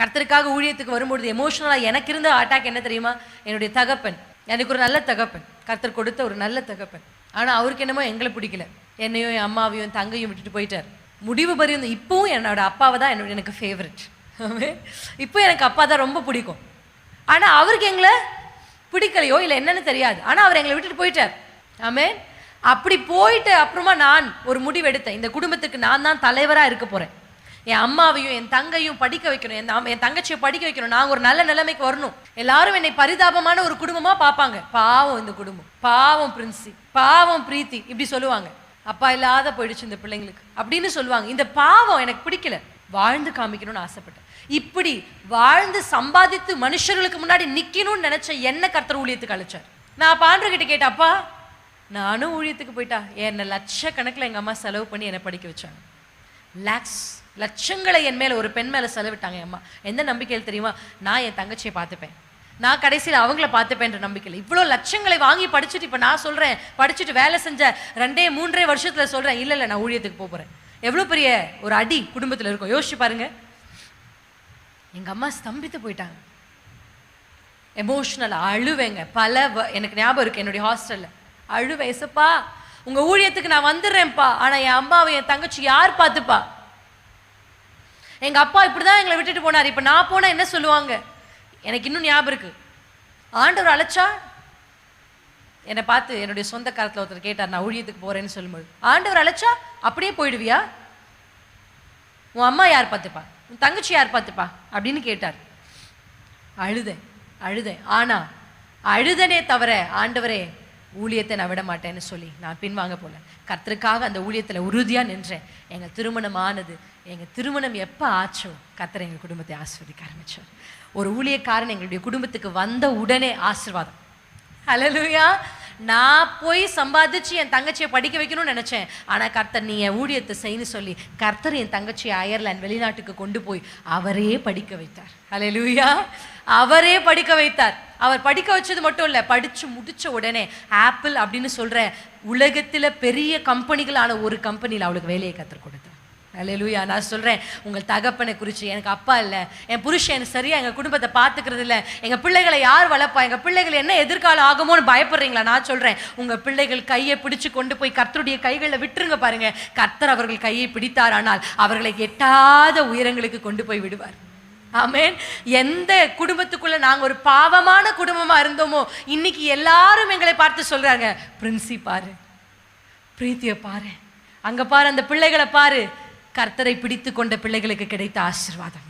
கர்த்தருக்காக ஊழியத்துக்கு வரும்பொழுது எமோஷனலாக எனக்கு இருந்த அட்டாக் என்ன தெரியுமா? என்னுடைய தகப்பன். எனக்கு ஒரு நல்ல தகப்பன். கர்த்தர் கொடுத்த ஒரு நல்ல தகப்பன். ஆனால் அவருக்கு என்னமோ எங்களை பிடிக்கல. என்னையும் என் அம்மாவையும் என் தங்கையும் விட்டுட்டு போயிட்டார். முடிவு பரிந்து இப்போவும் என்னோட அப்பாவை தான் என்னோட எனக்கு ஃபேவரட் இப்போ எனக்கு அப்பா தான் ரொம்ப பிடிக்கும். ஆனால் அவருக்கு எங்களை பிடிக்கலையோ இல்லை என்னன்னு தெரியாது. ஆனால் அவர் எங்களை விட்டுட்டு போயிட்டார். ஆமே அப்படி போயிட்டு அப்புறமா நான் ஒரு முடிவு எடுத்தேன். இந்த குடும்பத்துக்கு நான் தான் தலைவராக இருக்க போகிறேன் என் அம்மாவையும் என் தங்கையும் படிக்க வைக்கணும். என் என் தங்கச்சியை படிக்க வைக்கணும். நான் ஒரு நல்ல நிலைமைக்கு வரணும். எல்லாரும் என்னை பரிதாபமான ஒரு குடும்பமா பார்ப்பாங்க. பாவம் இந்த குடும்பம். பாவம் பிரின்சி. பாவம் பிரீத்தி. இப்படி சொல்லுவாங்க. அப்பா இல்லாத போயிடுச்சு இந்த பிள்ளைங்களுக்கு. அப்படின்னு சொல்லுவாங்க. இந்த பாவம் எனக்கு பிடிக்கல. வாழ்ந்து காமிக்கணும்னு ஆசைப்பட்டேன். இப்படி வாழ்ந்து சம்பாதித்து மனுஷர்களுக்கு முன்னாடி நிக்கணும்னு நினைச்ச என்ன கர்த்தர் ஊழியத்துக்கு அழைச்சார். நான் அப்ப கேட்டேன் அப்பா நானும் ஊழியத்துக்கு போயிட்டா? என்னை லட்சக்கணக்கில் எங்கள் அம்மா செலவு பண்ணி என்னை படிக்க வச்சாங்க. லேக்ஸ் லட்சங்களை என் மேலே ஒரு பெண் மேலே செலவிட்டாங்க என் அம்மா. எந்த நம்பிக்கையில் தெரியுமா? நான் என் தங்கச்சியை பார்த்துப்பேன். நான் கடைசியில் அவங்கள பார்த்துப்பேன்ற நம்பிக்கையில். இவ்வளோ லட்சங்களை வாங்கி படிச்சுட்டு இப்போ நான் சொல்கிறேன் படிச்சுட்டு வேலை செஞ்ச ரெண்டே மூன்றே வருஷத்தில் சொல்கிறேன் இல்லை இல்லை நான் ஊழியத்துக்கு போகிறேன் எவ்வளோ பெரிய ஒரு அடி குடும்பத்தில் இருக்கும். யோசிச்சு பாருங்க. எங்கள் அம்மா ஸ்தம்பித்து போயிட்டாங்க. எமோஷ்னலாக அழுவேங்க. பல வ- எனக்கு ஞாபகம் இருக்குது என்னுடைய ஹாஸ்டலில் அழுவேன். உங்கள் ஊழியத்துக்கு நான் வந்துடுறேன்ப்பா. ஆனால் என் அம்மாவை என் தங்கச்சி யார் பார்த்துப்பா? எங்கள் அப்பா இப்படி தான் எங்களை விட்டுட்டு போனார். இப்போ நான் போனால் என்ன சொல்லுவாங்க? எனக்கு இன்னும் ஞாபகம் இருக்கு. ஆண்டவர் அழைச்சா? என்னை பார்த்து என்னுடைய சொந்த காலத்தில் ஒருத்தர் கேட்டார் நான் ஊழியத்துக்கு போகிறேன்னு சொல்லும்போது. ஆண்டவர் அழைச்சா? அப்படியே போயிடுவியா? உன் அம்மா யார் பார்த்துப்பா? உன் தங்கச்சி யார் பார்த்துப்பா? அப்படின்னு கேட்டார். அழுதேன் அழுதேன். ஆனா அழுதனே தவிர ஆண்டவரே ஊழியத்தை நான் விட மாட்டேன்னு சொல்லி நான் பின்வாங்க போல. கத்தருக்காக அந்த ஊழியத்துல உறுதியா நின்றேன். எங்க திருமணம் ஆனது எங்க திருமணம் எப்ப ஆச்சோ கத்தரை எங்க குடும்பத்தை ஆசிர்வதிக்க ஆரம்பித்தோம் ஒரு ஊழியக்காரன் எங்களுடைய குடும்பத்துக்கு வந்த உடனே ஆசீர்வாதம். ஹalleluya நான் போய் சம்பாதிச்சு என் தங்கச்சியை படிக்க வைக்கணும்னு நினச்சேன். ஆனால் கர்த்தர் நீ என் ஊழியத்தை செய்யன்னு சொல்லி கர்த்தர் என் தங்கச்சியை அயர்லாந்து வெளிநாட்டுக்கு கொண்டு போய் அவரே படிக்க வைத்தார். ஹalleluya அவரே படிக்க வைத்தார். அவர் படிக்க வச்சது மட்டும் இல்லை படித்து முடிச்ச உடனே ஆப்பிள் அப்படின்னு சொல்கிற உலகத்தில் பெரிய கம்பெனிகளான ஒரு கம்பெனியில் அவளுக்கு வேலையை கற்றுக் கொடுத்தார் அலையலூயா நான் சொல்கிறேன் உங்கள் தகப்பனை குறித்து எனக்கு அப்பா இல்லை. என் புருஷன் எனக்கு சரியாக எங்கள் குடும்பத்தை பார்த்துக்கிறது இல்லை. எங்கள் பிள்ளைகளை யார் வளர்ப்பா? எங்கள் பிள்ளைகள் என்ன எதிர்காலம் ஆகுமோன்னு பயப்படுறீங்களா? நான் சொல்கிறேன் உங்கள் பிள்ளைகள் கையை பிடிச்சு கொண்டு போய் கர்த்தருடைய கைகளில் விட்டுருங்க பாருங்கள் கர்த்தர் அவர்கள் கையை பிடித்தார் ஆனால் அவர்களை எட்டாத உயரங்களுக்கு கொண்டு போய் விடுவார். ஆமேன். எந்த குடும்பத்துக்குள்ளே நாங்கள் ஒரு பாவமான குடும்பமாக இருந்தோமோ இன்னைக்கு எல்லாரும் எங்களை பார்த்து சொல்கிறாங்க பிரின்சி பாரு பிரீத்தியை பாரு. அங்கே பாரு அந்த பிள்ளைகளை பாரு. கர்த்தரை பிடித்து கொண்ட பிள்ளைகளுக்கு கிடைத்த ஆசீர்வாதம்.